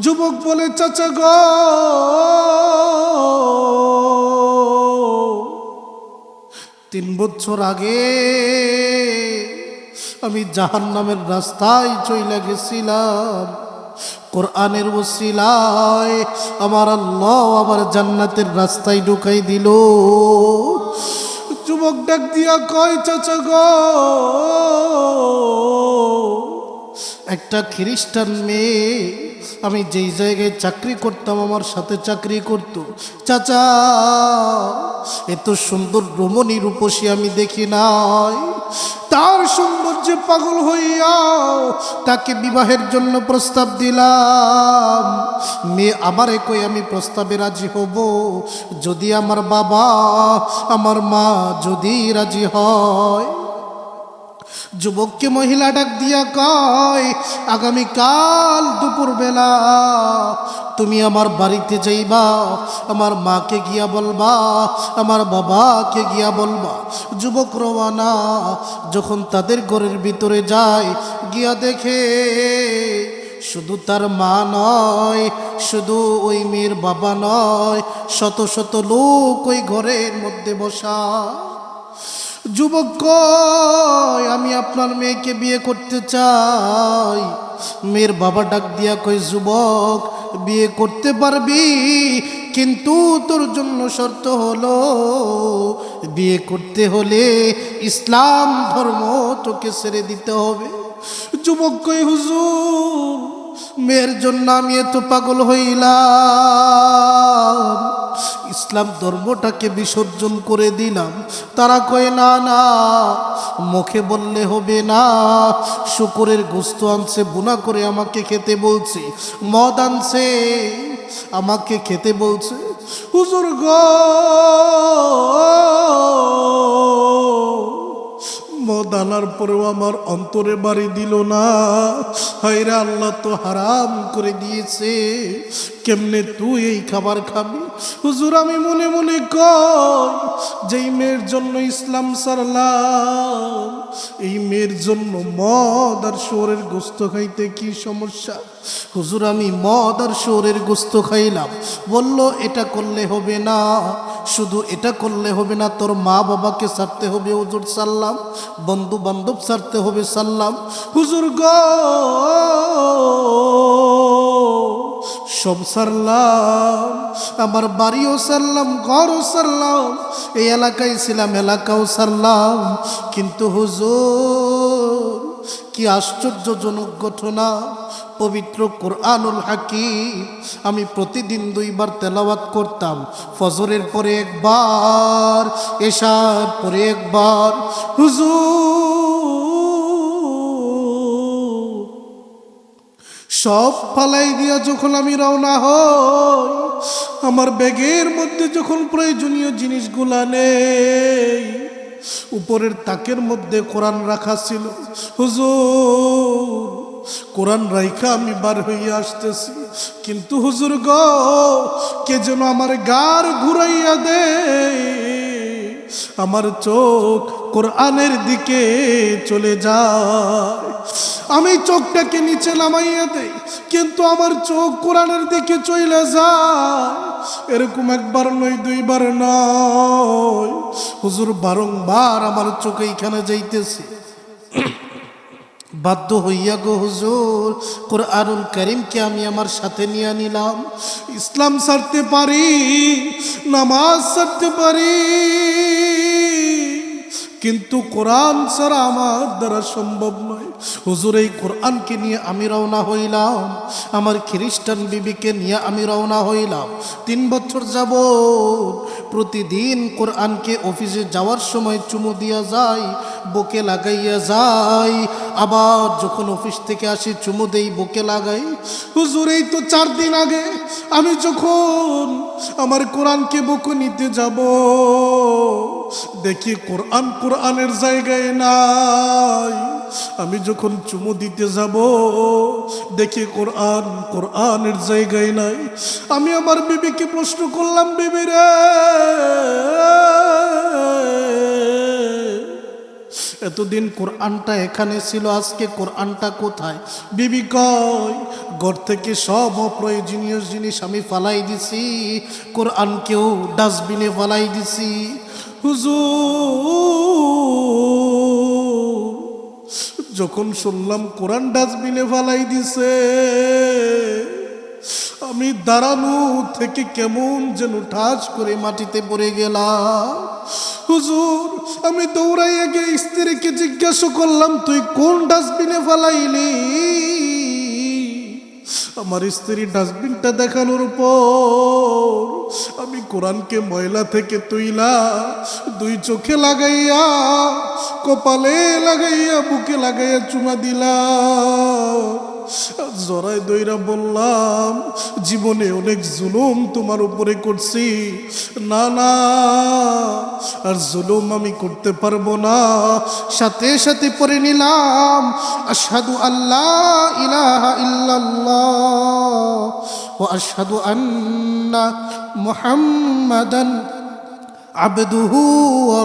যুবক বলে, চাচা গ। তিন বছর আগে আমি জাহান নামের রাস্তায় চইলা গেছিলাম। কোরআনের ওসিলায় আমার আল্লাহ আমার জান্নাতের রাস্তায় ঢুকাই দিল। যুবক ডাক দিয়া কয়, চাচা গ। একটা খ্রিস্টান মেয়ে আমি যেই জায়গায় চাকরি করতাম, আমার সাথে চাকরি করত। চাচা, এত সুন্দর রমণী রূপসী আমি দেখি নাই। তার সৌন্দর্যে পাগল হইয়াও তাকে বিবাহের জন্য প্রস্তাব দিলাম। মেয়ে আবার কই, আমি প্রস্তাবে রাজি হব? যদি আমার বাবা, আমার মা যদি রাজি হয় যুবককে মহিলা ডাক দিয়া কয়, আগামীকাল দুপুরবেলা তুমি আমার বাড়িতে যাইবা, আমার মাকে গিয়া বলবা, আমার বাবাকে গিয়া বলবা। যুবক রওয়ানা যখন তাদের ঘরের ভিতরে যায়, গিয়া দেখে শুধু তার মা নয়, শুধু ওই মেয়ের বাবা নয়, শত শত লোক ওই ঘরের মধ্যে বসা যুবক কয়, আমি আপনার মেয়েকে বিয়ে করতে চাই। মেয়ের বাবা ডাক দিয়া কই যুবক, বিয়ে করতে পারবি, কিন্তু তোর জন্য শর্ত হলো, বিয়ে করতে হলে ইসলাম ধর্ম তোকে ছেড়ে দিতে হবে। যুবক কই হুজুর, মেয়ের জন্য আমি এত পাগল হইলাম। ইসলাম ধর্মটাকে বিসর্জন করে দিলাম। তারা কয়, না না, মুখে বললে হবে না। শুকুরের গোস্ত আনছে বুনা করে আমাকে খেতে বলছে। মদ আনছে, আমাকে খেতে বলছে। হুজুর গো, মদ আনার পরেও আমার অন্তরে বাড়ি দিল না। হায়রা আল্লাহ তো হারাম করে দিয়েছে। কেমনে তুই এই খাবার খাবি? হুজুর, আমি মনে মনে কর যেই মেয়ের জন্য ইসলাম সারলাম, এই মেয়ের জন্য মদ আর শোরের গোস্ত খাইতে কি সমস্যা? হুজুর, আমি মদ আর শোরের গোস্ত খাইলাম। বলল, এটা করলে হবে না, শুধু এটা করলে হবে না, তোর মা বাবাকে সারতে হবে, হুজুর সাল্লাম বন্ধু বান্ধব ছাড়তে হবে সাল্লাম হুজুর গ সব সারলাম, আমার বাড়িও সারলাম, ঘরও সারলাম, এই এলাকায় ছিলাম, এলাকাও সারলাম। কিন্তু হুজুর, কি আশ্চর্যজনক ঘটনা। পবিত্র কোরআনুল হাকিম, আমি প্রতিদিন দুইবার তেলাওয়াত করতাম। ফজরের পরে একবার, এশার পরে একবার। হুজুর সব ফালাই দিয়া যখন আমি রওনা হই, আমার ব্যাগের মধ্যে যখন প্রয়োজনীয় জিনিসগুলা নেই, উপরের তাকের মধ্যে কোরআন রাখা ছিল। হুজুর, কোরআন রাইখা আমি বার হইয়া আসতেছি। কিন্তু হুজুর গ, কে যেন আমার গার ঘুরাইয়া দে আমার চোখ কোরআনের দিকে চলে যায়। আমি চোখটাকে নিচে নামাইয়া দেই, কিন্তু আমার চোখ কোরআনের দিকে চলে যায়। এরকম একবার নয়, দুইবার নয়। হুজুর বারংবার আমার চোখ এইখানে যাইতেছে। বাধ্য হইয়া গো হুজুর, কোরআনুল করিমকে আমি আমার সাথে নিয়ে নিলাম। ইসলাম সারতে পারি, নামাজ সারতে পারি, কিন্তু কোরআন ছাড়া আমার দ্বারা সম্ভব নয়। হুজুর, এই কোরআনকে নিয়ে আমি রওনা হইলাম। আমার খ্রিস্টান বিবিকে নিয়ে আমি রওনা হইলাম। তিন বছর যাব প্রতিদিন কোরআনকে অফিসে যাওয়ার সময় চুমু দিয়া যায় বুকে লাগাইয়া যায় আবার যখন অফিস থেকে আসি, চুমু দেই, বুকে লাগাই। হুজুর, এই তো চার দিন আগে আমি যখন আমার কোরআনকে বুকে নিতে যাব দেখি কোরআন কোরআনের জায়গায় নাই। আমি যখন চুমু দিতে যাব, দেখি কোরআন কোরআনের জায়গায় নাই। আমি আমার বিবিকে প্রশ্ন করলাম, বিবি রে এতদিন কোরআনটা এখানে ছিল, আজকে কোরআনটা কোথায়? বিবি কয় ঘর থেকে সব অপ্রয়োজনীয় জিনিস আমি ফালাই দিছি, কোরআনকেও ডাস্টবিনে ফালাই দিছি। হুজুর, যখন শুনলাম কোরআন ডাস্টবিনে ফালাই দিছে, আমি দাঁড়ানো থেকে কেমন যেন ঠাস করে মাটিতে পড়ে গেলাম। হুজুর, আমি দৌড়াইয়া গিয়ে স্ত্রীকে জিজ্ঞাসা করলাম, তুই কোন ডাস্টবিনে ফালাইলি? আমার স্ত্রী ডাস্টবিনটা দেখানোর পর আমি কোরআনকে ময়লা থেকে তুইলা দুই চোখে লাগাইয়া, কপালে লাগাইয়া, বুকে লাগাইয়া চুমা দিলাম জরাই দইরা বললাম, জীবনে অনেক জুলুম তোমার উপরে করছি। না না, আর জুলুম আমি করতে পারব না। সাথে সাথে পরে নিলাম, আশহাদু আল্লাহ ইলাহা ইল্লাল্লাহ ও আশহাদু আন্না মুহাম্মাদান আবদুহু ওয়া